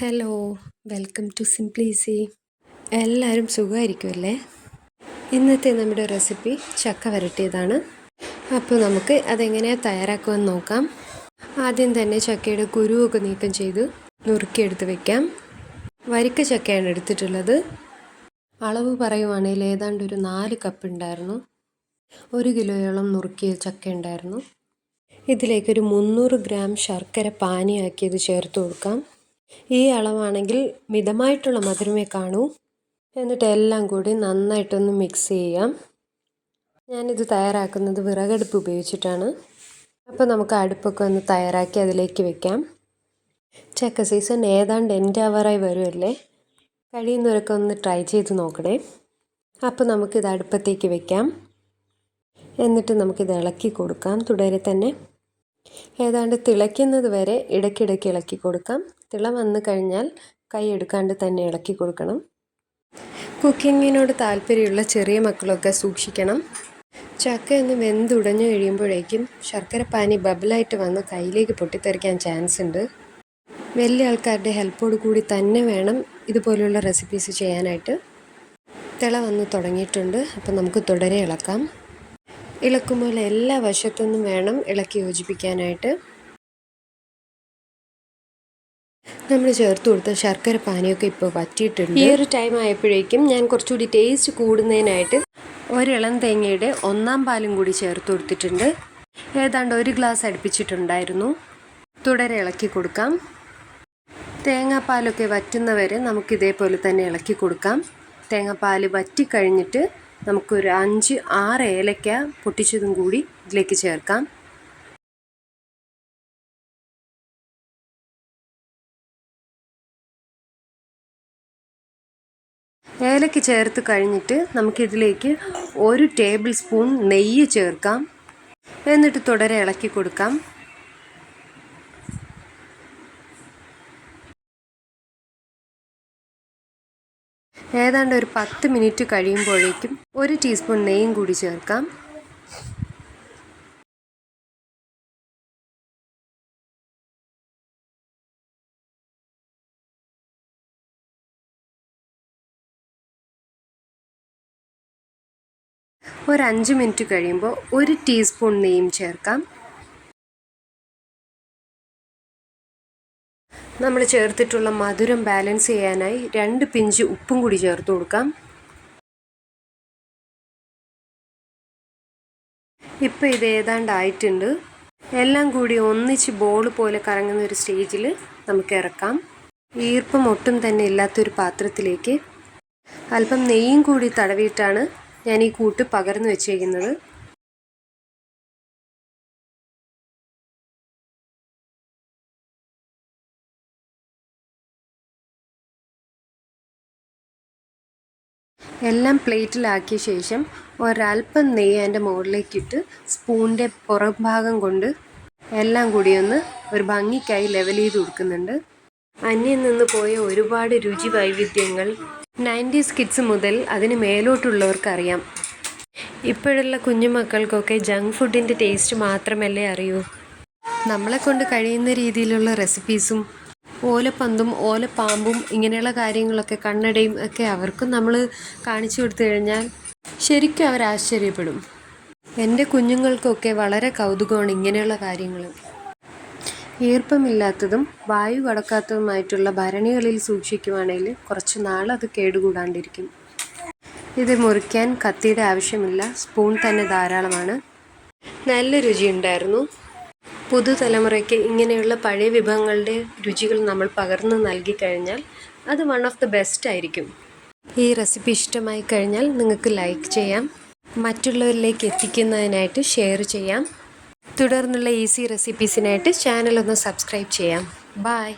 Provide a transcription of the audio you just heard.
Hello welcome to simply C എല്ലാവരും സുഖമായിരിക്കുമല്ലേ? ഇന്നത്തെ നമ്മുടെ റെസിപ്പി ചക്ക വരട്ടിയതാണ്. അപ്പോൾ നമുക്ക് അതെങ്ങനെയാണ് തയ്യാറാക്കുമെന്ന് നോക്കാം. ആദ്യം തന്നെ ചക്കയുടെ കുരുവൊക്കെ നീക്കം ചെയ്ത് നുറുക്കിയെടുത്ത് വെക്കാം. വരിക്ക ചക്കയാണ് എടുത്തിട്ടുള്ളത്. അളവ് പറയുവാണെങ്കിൽ ഏതാണ്ട് ഒരു നാല് കപ്പ് ഉണ്ടായിരുന്നു. ഒരു കിലോയോളം നുറുക്കിയ ചക്ക ഉണ്ടായിരുന്നു. ഇതിലേക്കൊരു മുന്നൂറ് ഗ്രാം ശർക്കര പാനിയാക്കിയത് ചേർത്ത് കൊടുക്കാം. ഈ അളവാണെങ്കിൽ മിതമായിട്ടുള്ള മധുരമേ കാണൂ. എന്നിട്ട് എല്ലാം കൂടി നന്നായിട്ടൊന്ന് മിക്സ് ചെയ്യാം. ഞാനിത് തയ്യാറാക്കുന്നത് വിറകടുപ്പ് ഉപയോഗിച്ചിട്ടാണ്. അപ്പോൾ നമുക്ക് അടുപ്പൊക്കെ ഒന്ന് തയ്യാറാക്കി അതിലേക്ക് വെക്കാം. ചക്ക സീസൺ ഏതാണ്ട് എന്റെ അവറായി വരുമല്ലേ കഴിയുന്നവരൊക്കെ ഒന്ന് ട്രൈ ചെയ്ത് നോക്കണേ. അപ്പോൾ നമുക്കിത് അടുപ്പത്തേക്ക് വെക്കാം. എന്നിട്ട് നമുക്കിത് ഇളക്കി കൊടുക്കാം. തുടരെ തന്നെ ഏതാണ്ട് തിളയ്ക്കുന്നത് വരെ ഇടയ്ക്കിടയ്ക്ക് ഇളക്കി കൊടുക്കാം. തിള വന്നു കഴിഞ്ഞാൽ കൈ എടുക്കാണ്ട് തന്നെ ഇളക്കി കൊടുക്കണം. കുക്കിങ്ങിനോട് താല്പര്യമുള്ള ചെറിയ മക്കളൊക്കെ സൂക്ഷിക്കണം. ചക്ക ഒന്ന് വെന്തുടഞ്ഞു കഴിയുമ്പോഴേക്കും ശർക്കര പാനി ബബിളായിട്ട് വന്ന് കയ്യിലേക്ക് പൊട്ടിത്തെറിക്കാൻ ചാൻസ് ഉണ്ട്. വലിയ ആൾക്കാരുടെ ഹെൽപ്പോട് കൂടി തന്നെ വേണം ഇതുപോലെയുള്ള റെസിപ്പീസ് ചെയ്യാനായിട്ട്. തിള വന്ന് തുടങ്ങിയിട്ടുണ്ട്. അപ്പോൾ നമുക്ക് തുടരെ ഇളക്കാം. ഇളക്കുമ്പോൾ എല്ലാ വശത്തുനിന്നും വേണം ഇളക്കി യോജിപ്പിക്കാനായിട്ട്. നമ്മൾ ചേർത്ത് കൊടുത്ത ശർക്കര പാനിയൊക്കെ ഇപ്പോൾ വറ്റിയിട്ടുണ്ട്. ഈ ഒരു ടൈം ആയപ്പോഴേക്കും ഞാൻ കുറച്ചുകൂടി ടേസ്റ്റ് കൂടുന്നതിനായിട്ട് ഒരിളം തേങ്ങയുടെ ഒന്നാം പാലും കൂടി ചേർത്ത് കൊടുത്തിട്ടുണ്ട്. ഏതാണ്ട് ഒരു ഗ്ലാസ് അടുപ്പിച്ചിട്ടുണ്ടായിരുന്നു. തുടരെ ഇളക്കി കൊടുക്കാം. തേങ്ങാപ്പാലൊക്കെ വറ്റുന്നവരെ നമുക്ക് ഇതേപോലെ തന്നെ ഇളക്കി കൊടുക്കാം. തേങ്ങാപ്പാൽ വറ്റിക്കഴിഞ്ഞിട്ട് നമുക്കൊരു അഞ്ച് ആറ് ഏലക്ക പൊട്ടിച്ചതും കൂടി ഇതിലേക്ക് ചേർക്കാം. ഏലക്ക ചേർത്ത് കഴിഞ്ഞിട്ട് നമുക്കിതിലേക്ക് ഒരു ടേബിൾ സ്പൂൺ നെയ്യ് ചേർക്കാം. എന്നിട്ട് തുടരെ ഇളക്കി കൊടുക്കാം. ഏതാണ്ട് ഒരു പത്ത് മിനിറ്റ് കഴിയുമ്പോഴേക്കും ഒരു ടീസ്പൂൺ നെയ്യും കൂടി ചേർക്കാം. ഒരു അഞ്ച് മിനിറ്റ് കഴിയുമ്പോൾ ഒരു ടീസ്പൂൺ നെയ്യും ചേർക്കാം. നമ്മൾ ചേർത്തിട്ടുള്ള മധുരം ബാലൻസ് ചെയ്യാനായി രണ്ട് പിഞ്ച് ഉപ്പും കൂടി ചേർത്ത് കൊടുക്കാം. ഇപ്പം ഇത് ഏതാണ്ടായിട്ടുണ്ട്? എല്ലാം കൂടി ഒന്നിച്ച് ബോൾ പോലെ കറങ്ങുന്ന ഒരു സ്റ്റേജിൽ നമുക്ക് ഇറക്കാം. ഈർപ്പം ഒട്ടും തന്നെ ഇല്ലാത്തൊരു പാത്രത്തിലേക്ക്. അല്പം നെയ്യും കൂടി തടവിയിട്ടാണ് ഞാൻ ഈ കൂട്ട് പകർന്നു വെച്ചേക്കുന്നത്. എല്ലാം പ്ലേറ്റിലാക്കിയ ശേഷം ഒരല്പം നെയ്യ് അതിന്റെ മുകളിലേക്കിട്ട് സ്പൂണിന്റെ പുറം ഭാഗം കൊണ്ട് എല്ലാം കൂടി ഒന്ന് ഒരു ഭംഗിക്കായി ലെവൽ ചെയ്ത് കൊടുക്കുന്നുണ്ട്. അന്യം നിന്ന് പോയ ഒരുപാട് രുചി വൈവിധ്യങ്ങൾ നയന്റീസ് കിഡ്സ് മുതൽ അതിന് മേലോട്ടുള്ളവർക്കറിയാം. ഇപ്പോഴുള്ള കുഞ്ഞുമക്കൾക്കൊക്കെ ജങ്ക് ഫുഡിന്റെ ടേസ്റ്റ് മാത്രമല്ലേ അറിയൂ. നമ്മളെ കൊണ്ട് കഴിയുന്ന രീതിയിലുള്ള റെസിപ്പീസും ഓലപ്പന്തും ഓലപ്പാമ്പും ഇങ്ങനെയുള്ള കാര്യങ്ങളൊക്കെ കണ്ണടയും ഒക്കെ അവർക്കും നമ്മൾ കാണിച്ചു കൊടുത്തു കഴിഞ്ഞാൽ ശരിക്കും അവർ ആശ്ചര്യപ്പെടും. എന്റെ കുഞ്ഞുങ്ങൾക്കൊക്കെ വളരെ കൗതുകമാണ് ഇങ്ങനെയുള്ള കാര്യങ്ങൾ. ഈർപ്പമില്ലാത്തതും വായു കടക്കാത്തതുമായിട്ടുള്ള ഭരണികളിൽ സൂക്ഷിക്കുവാണെങ്കിൽ കുറച്ച് നാൾ അത് കേടുകൂടാണ്ടിരിക്കും. ഇത് മുറിക്കാൻ കത്തിയുടെ ആവശ്യമില്ല സ്പൂൺ തന്നെ ധാരാളമാണ്. നല്ല രുചിയുണ്ടായിരുന്നു. പുതുതലമുറയ്ക്ക് ഇങ്ങനെയുള്ള പഴയ വിഭവങ്ങളുടെ രുചികൾ നമ്മൾ പകർന്നു നൽകി കഴിഞ്ഞാൽ അത് വൺ ഓഫ് ദ ബെസ്റ്റ് ആയിരിക്കും. ഈ റെസിപ്പി ഇഷ്ടമായി കഴിഞ്ഞാൽ നിങ്ങൾക്ക് ലൈക്ക് ചെയ്യാം. മറ്റുള്ളവരിലേക്ക് എത്തിക്കുന്നതിനായിട്ട് ഷെയർ ചെയ്യാം. തുടർന്നുള്ള ഈസി റെസിപ്പീസിനായിട്ട് ചാനൽ ഒന്ന് സബ്സ്ക്രൈബ് ചെയ്യാം. ബായ്